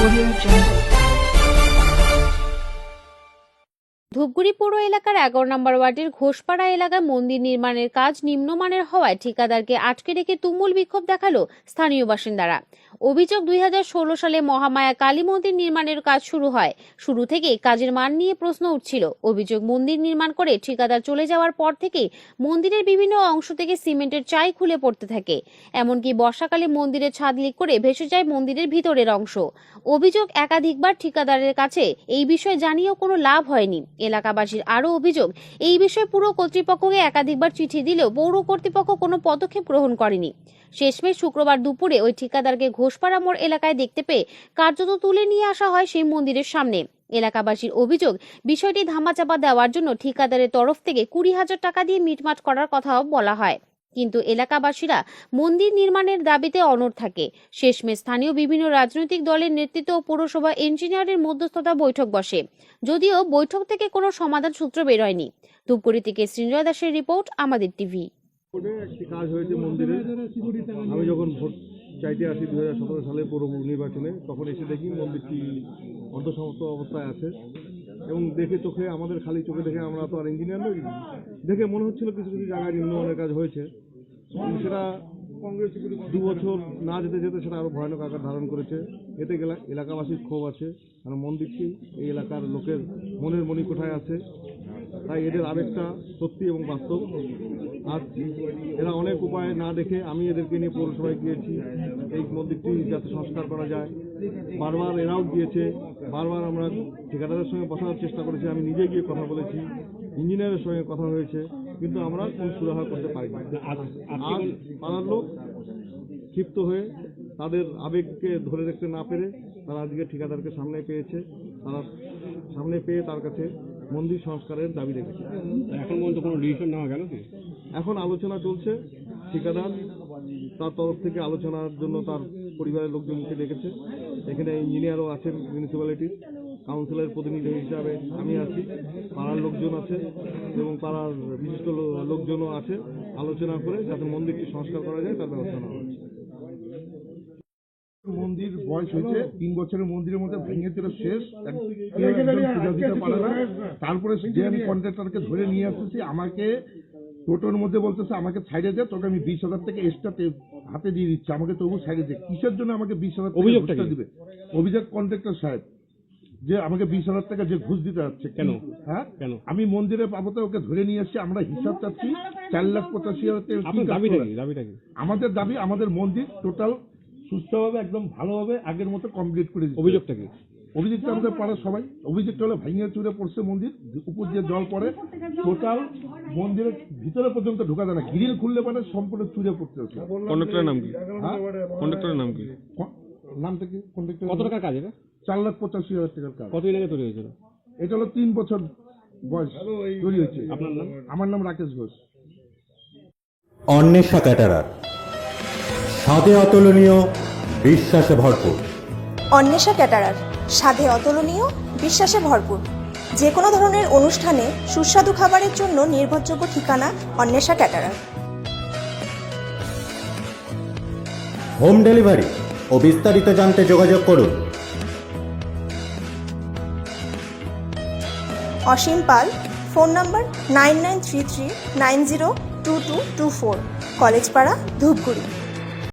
Audio Jungle. Dhupguri পৌর এলাকার এগারো নম্বর ওয়ার্ডের ঘোষপাড়া এলাকায় মন্দির নির্মাণের কাজ নিম্নমানের হওয়ায় ঠিকাদারকে আটকে রেখে তুমুল বিক্ষোভ দেখাল স্থানীয় বাসিন্দারা। অভিযোগ দুই হাজার ষোলো সালে মহামায়া কালী মন্দির নির্মাণের কাজ শুরু হয়। শুরু থেকেই কাজের মান নিয়ে প্রশ্ন উঠছিল। অভিযোগ মন্দির নির্মাণ করে ঠিকাদার চলে যাওয়ার পর থেকেই মন্দিরের বিভিন্ন অংশ থেকে সিমেন্টের চাই খুলে পড়তে থাকে। এমনকি বর্ষাকালে মন্দিরের ছাদ লিক করে ভেসে যায় মন্দিরের ভিতরের অংশ। অভিযোগ একাধিকবার ঠিকাদারের কাছে এই বিষয়ে জানিয়েও কোনো লাভ হয়নি। এলাকাবাসীর আরও অভিযোগ, এই বিষয়ে পুরো কর্তৃপক্ষকে একাধিকবার চিঠি দিলেও পৌর কর্তৃপক্ষ কোনো পদক্ষেপ গ্রহণ করেনি। শেষমেশ শুক্রবার দুপুরে ওই ঠিকাদারকে ঘোষপাড়া মোড় এলাকায় দেখতে পেয়ে কার্যত তুলে নিয়ে আসা হয় সেই মন্দিরের সামনে। এলাকাবাসীর অভিযোগ, বিষয়টি ধামাচাপা দেওয়ার জন্য ঠিকাদারের তরফ থেকে কুড়ি হাজার টাকা দিয়ে মিটমাট করার কথাও বলা হয়। কিন্তু এলাকাবাসীরা মন্দির নির্মাণের দাবিতে অনড় থাকে। শেষমে স্থানীয় বিভিন্ন রাজনৈতিক দলের নেতৃত্ব ও পৌরসভা ইঞ্জিনিয়ারের মধ্যস্থতা বৈঠক বসে। যদিও বৈঠক থেকে কোনো সমাধান সূত্র বেরোয়নি ধূপগুড়ি থেকে সৃঞ্জয় দাসের রিপোর্ট, আমাদের টিভি। কাজ হয়েছে মন্দিরে। আমি যখন ভোট চাইতে আসি দু হাজার সতেরো সালে পৌর নির্বাচনে, তখন এসে দেখি মন্দিরটি অর্ধসমাপ্ত অবস্থায় আছে। এবং দেখে চোখে, আমাদের খালি চোখে দেখে আমরা তো আর ইঞ্জিনিয়ার নই। দেখে মনে হচ্ছিল কিছু কিছু জায়গায় নিম্নমানের কাজ হয়েছে। সেটা দু বছর না যেতে যেতে সেটা আরও ভয়ানক আকার ধারণ করেছে। এতে গেলে এলাকাবাসীর ক্ষোভ আছে। কারণ মন্দিরটি এই এলাকার লোকের মনের মণিকোঠায় আছে। তাই এদের আবেগটা সত্যি এবং বাস্তব। আর এরা অনেক উপায় না দেখে আমি এদেরকে নিয়ে পৌরসভায় গিয়েছি। এই মন্দিরটি যাতে সংস্কার করা যায়। বারবার এরাও গিয়েছে। বারবার আমরা ঠিকাদারের সঙ্গে বসার চেষ্টা করেছি। আমি নিজে গিয়ে কথা বলেছি। ইঞ্জিনিয়ারের সঙ্গে কথা হয়েছে। কিন্তু আমরা কোনো সুরাহা করতে পারিনি। আজ পাড়ার লোক ক্ষিপ্ত হয়ে তাদের আবেগকে ধরে রাখতে না পেরে তারা আজকে ঠিকাদারকে সামনে পেয়েছে। তারা সামনে পেয়ে তার কাছে মন্দির সংস্কারের দাবি রেখেছে। এখন পর্যন্ত কোনো ডিসিশন নেওয়া গেল কি? এখন আলোচনা চলছে ঠিকাদার তার তরফ থেকে আলোচনার জন্য তার পরিবারের লোকজনকে ডেকেছে। এখানে ইঞ্জিনিয়ারও আছেন মিউনিসিপ্যালিটির কাউন্সিলের প্রতিনিধি হিসাবে আমি আছি পাড়ার লোকজন আছে এবং পাড়ার বিশিষ্ট লোকজনও আছে। আলোচনা করে যাতে মন্দিরটি সংস্কার করা যায় তার ব্যবস্থা নেওয়া হচ্ছে। মন্দির বয়স হয়েছে তিন বছরের মন্দিরের মধ্যে ভেঙে চলে শেষ এক- কেউ একজন পূজা দিতে পারে না। তারপরে যে আমি কন্ট্রাক্টরকে ধরে নিয়ে আসতেছি আমাকে টোটোর মধ্যে বলতেছে আমাকে সাইডে দে তোকে আমি বিশ হাজার থেকে এক্সট্রা হাতে দিয়ে দিচ্ছি আমাকে তবু সাইডে দে। কিসের জন্য আমাকে বিশ হাজার টাকা অভিযোগটা দিবে? অভিযোগ কন্ট্রাক্টর সাহেব যে আমাকে বিশ হাজার টাকা যে ঘুষ দিতে যাচ্ছে। কেন? হ্যাঁ? কেন? আমি মন্দিরে বাবতে ওকে ধরে নিয়ে এসেছি আমরা হিসাব চাচ্ছি চার লাখ পঁচাশি হাজার আমাদের দাবি আমাদের মন্দির টোটাল সুস্থভাবে একদম ভালোভাবে আগের মতো কমপ্লিট করে হবে। অভিযোগটা আমাদের পাড়ার সবাই। অভিযোগটা হলো ভেঙে চুরে পড়ছে মন্দির উপর দিয়ে জল পড়ে। টোটাল মন্দিরের ভিতরে পর্যন্ত ঢোকা যায় না। গ্রিল খুললে মানে সম্পূর্ণ চুরে হচ্ছে। কন্ডাক্টরের নাম কি? হ্যাঁ? কন্ডাক্টরের নাম কি? নামটা কি? কন্ট্রাক্টর কত টাকার কাজ এটা? চার লাখ পঁচাশি হাজার টাকার কাজ। কতদিন আগে তৈরি হয়েছিল? এটা হলো তিন বছর বয়স তৈরি হয়েছে। আপনার নাম? আমার নাম রাকেশ ঘোষ। অন্বেষা ক্যাটারার। স্বাদে অতুলনীয় বিশ্বাসে ভরপুর। অন্বেষা ক্যাটারার স্বাদে অতুলনীয় বিশ্বাসে ভরপুর। যে কোনো ধরনের অনুষ্ঠানে সুস্বাদু খাবারের জন্য নির্ভরযোগ্য ঠিকানা অন্বেষা ক্যাটারার। হোম ডেলিভারি ও বিস্তারিত জানতে যোগাযোগ করুন। Asim Pal phone number nine nine three three nine zero two two two four Collegepara Dhupguri.